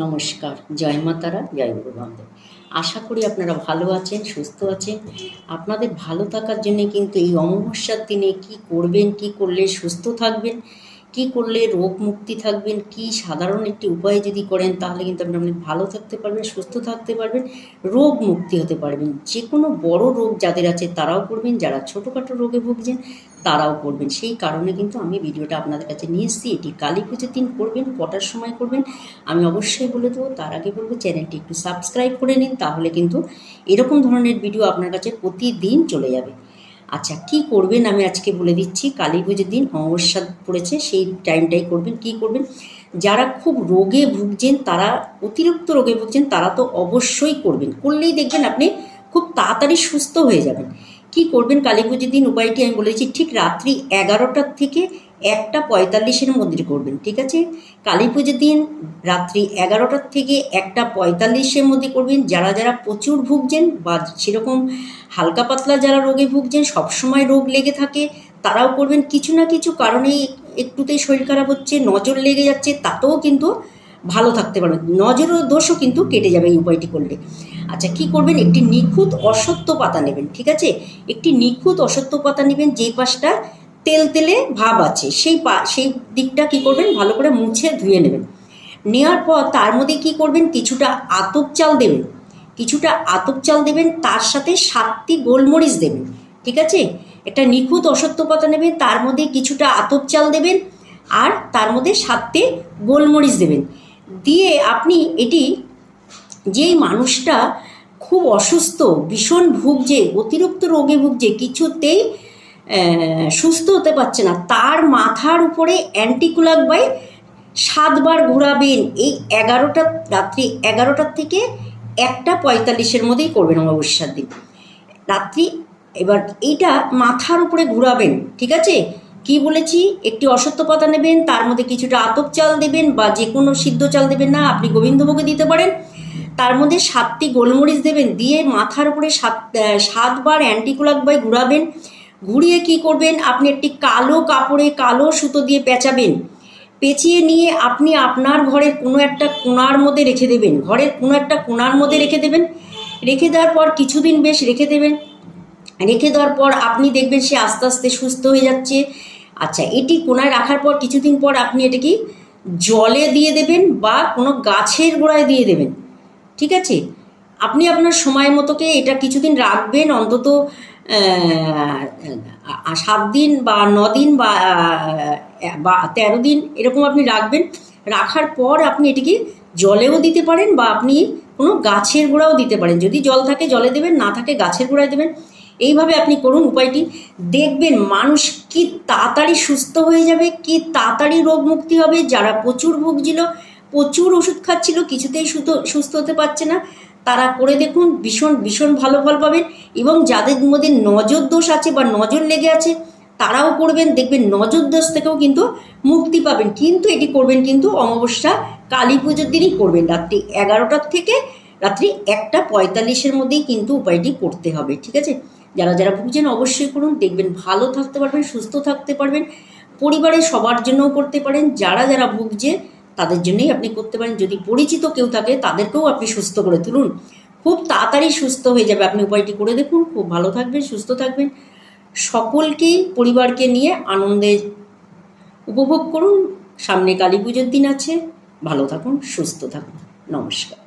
নমস্কার, জয় মাতারা জয় গুরুবান্ধব আশা করি আপনারা ভালো আছেন, সুস্থ আছেন। আপনাদের ভালো থাকার জন্য কিন্তু এই অমাবস্যার দিনে কি করবেন, কি করলে সুস্থ থাকবেন কি করলে রোগ মুক্তি থাকবেন, কি সাধারণ একটি উপায় যদি করেন, তাহলে কিন্তু আপনি অনেক ভালো থাকতে পারবেন, সুস্থ থাকতে পারবেন, রোগ মুক্তি হতে পারবেন। যে কোনো বড় রোগ যাদের আছে তারাও করবেন, যারা ছোটোখাটো রোগে ভুগছেন তারাও করবেন। সেই কারণে কিন্তু আমি ভিডিওটা আপনাদের কাছে নিয়ে এসেছি, এটি কালী পুজোর দিন করবেন, কটার সময় করবেন, আমি অবশ্যই বলে দেবো, তার আগে বলব চ্যানেলটি একটু সাবস্ক্রাইব করে নিন, তাহলে কিন্তু এরকম ধরনের ভিডিও আপনার কাছে প্রতিদিন চলে যাবে। আচ্ছা কি করবেন? আমি আজকে বলে দিচ্ছি কালী পুজোর দিন অমাবস্যা পড়েছে, সেই টাইমটাই করবেন। কি করবেন? যারা খুব রোগে ভুগছেন, তারা অতিরিক্ত রোগে ভুগছেন, তারা তো অবশ্যই করবেন। করলেই দেখবেন আপনি খুব তাড়াতাড়ি সুস্থ হয়ে যাবেন। কি করবেন কালী পুজোর দিন? উপায়টি আমি বলেছি ঠিক রাত্রি এগারোটার থেকে একটা পঁয়তাল্লিশের মধ্যে করবেন, ঠিক আছে? কালী পুজোর দিন রাত্রি এগারোটার থেকে একটা পঁয়তাল্লিশের মধ্যে করবেন। যারা যারা প্রচুর ভুগছেন বা সেরকম হালকা পাতলা যারা রোগে ভুগছেন, সবসময় রোগ লেগে থাকে, তারাও করবেন। কিছু না কিছু কারণেই একটুতেই শরীর খারাপ হচ্ছে, নজর লেগে যাচ্ছে, তাতেও কিন্তু ভালো থাকতে পারবেন নজর দোষও কিন্তু কেটে যাবে এই উপায়টি করলে। আচ্ছা কি করবেন? একটি নিখুঁত অসত্য পাতা নেবেন, ঠিক আছে? একটি নিখুঁত অসত্য পাতা নেবেন, যেই পাশটা তেল তেলে ভাব আছে, সেই পা, সেই দিকটা কি করবেন? ভালো করে মুছে ধুয়ে নেবেন। নেওয়ার পর তার মধ্যে কি করবেন? কিছুটা আতপ চাল দেবেন। কিছুটা আতপ চাল দেবেন, তার সাথে সাতটি গোলমরিচ দেবেন, ঠিক আছে? একটা নিখুঁত অসত্য পাতা নেবেন, তার মধ্যে কিছুটা আতপ চাল দেবেন, আর তার মধ্যে সাতটি গোলমরিচ দেবেন। দিয়ে আপনি এটি, যেই মানুষটা খুব অসুস্থ, ভীষণ ভুগছে, অতিরিক্ত রোগে ভুগছে, কিছুতেই সুস্থ হতে পারছে না, তার মাথার উপরে অ্যান্টিকুলাক বাই সাতবার ঘোরাবেন, এই এগারোটা, রাত্রি এগারোটার থেকে একটা পঁয়তাল্লিশের মধ্যেই করবেন অমাবস্যার দিন। রাত্রি, এবার এইটা মাথার উপরে ঘোরাবেন, ঠিক আছে? কি বলেছি? একটি অসত্য পাতা নেবেন, তার মধ্যে কিছুটা আতপ চাল দেবেন বা যে কোনো সিদ্ধ চাল দেবেন না, আপনি গোবিন্দভোগে দিতে পারেন। তার মধ্যে সাতটি গোলমরিচ দেবেন, দিয়ে মাথার উপরে সাত সাতবার অ্যান্টিকুলাক বাই ঘুরাবেন। ঘুরিয়ে কি করবেন? আপনি একটি কালো কাপড়ে কালো সুতো দিয়ে পেঁচাবেন। পেঁচিয়ে নিয়ে আপনি আপনার ঘরের কোনো একটা কোণার মধ্যে রেখে দেবেন। ঘরের কোনো একটা কোণার মধ্যে রেখে দেবেন। রেখে দেওয়ার পর কিছুদিন বেশ রেখে দেবেন। রেখে দেওয়ার পর আপনি দেখবেন সে আস্তে আস্তে সুস্থ হয়ে যাচ্ছে। আচ্ছা এটি কোনায় রাখার পর কিছুদিন পর আপনি এটাকে জলে দিয়ে দেবেন বা কোনো গাছের গোড়ায় দিয়ে দেবেন? ঠিক আছে? আপনি আপনার সময় মতোকে এটা কিছুদিন রাখবেন, অন্তত সাত দিন বা ন দিন বা বা তেরো দিন এরকম আপনি রাখবেন। রাখার পর আপনি এটিকে জলেও দিতে পারেন বা আপনি কোনো গাছের গোড়াও দিতে পারেন। যদি জল থাকে জলে দেবেন, না থাকে গাছের গোড়ায় দেবেন। এইভাবে আপনি করুন উপায়টি। দেখবেন মানুষ কি তাড়াতাড়ি সুস্থ হয়ে যাবে, কি তাড়াতাড়ি রোগ মুক্তি হবে, যারা প্রচুর ভুগছিল, প্রচুর ওষুধ খাচ্ছিল, কিছুতেই সুস্থ হতে পারছে না, তারা করে দেখুন, ভীষণ ভীষণ ভালো ফল পাবেন এবং যাদের মধ্যে নজর দোষ আছে বা নজর লেগে আছে, তারাও করবেন, দেখবেন নজর দোষ থেকেও কিন্তু মুক্তি পাবেন। কিন্তু এটি করবেন কিন্তু অমাবস্যা, কালী পুজোর দিনই করবেন। রাত্রি এগারোটার থেকে রাত্রি একটা পঁয়তাল্লিশের মধ্যেই কিন্তু উপায়টি করতে হবে, ঠিক আছে? যারা যারা ভুগছেন অবশ্যই করুন, দেখবেন ভালো থাকতে পারবেন, সুস্থ থাকতে পারবেন পরিবারের সবার জন্যও করতে পারেন, যারা যারা ভুগছে তাদের জন্যই আপনি করতে পারেন, যদি পরিচিত কেউ থাকে তাদেরকেও আপনি সুস্থ করে তুলুন। খুব তাড়াতাড়ি সুস্থ হয়ে যাবে, আপনি উপায়টি করে দেখুন, খুব ভালো থাকবেন, সুস্থ থাকবেন। সকলকেই পরিবারকে নিয়ে আনন্দে উপভোগ করুন, সামনে কালী পুজোর দিন আছে, ভালো থাকুন, সুস্থ থাকুন, নমস্কার।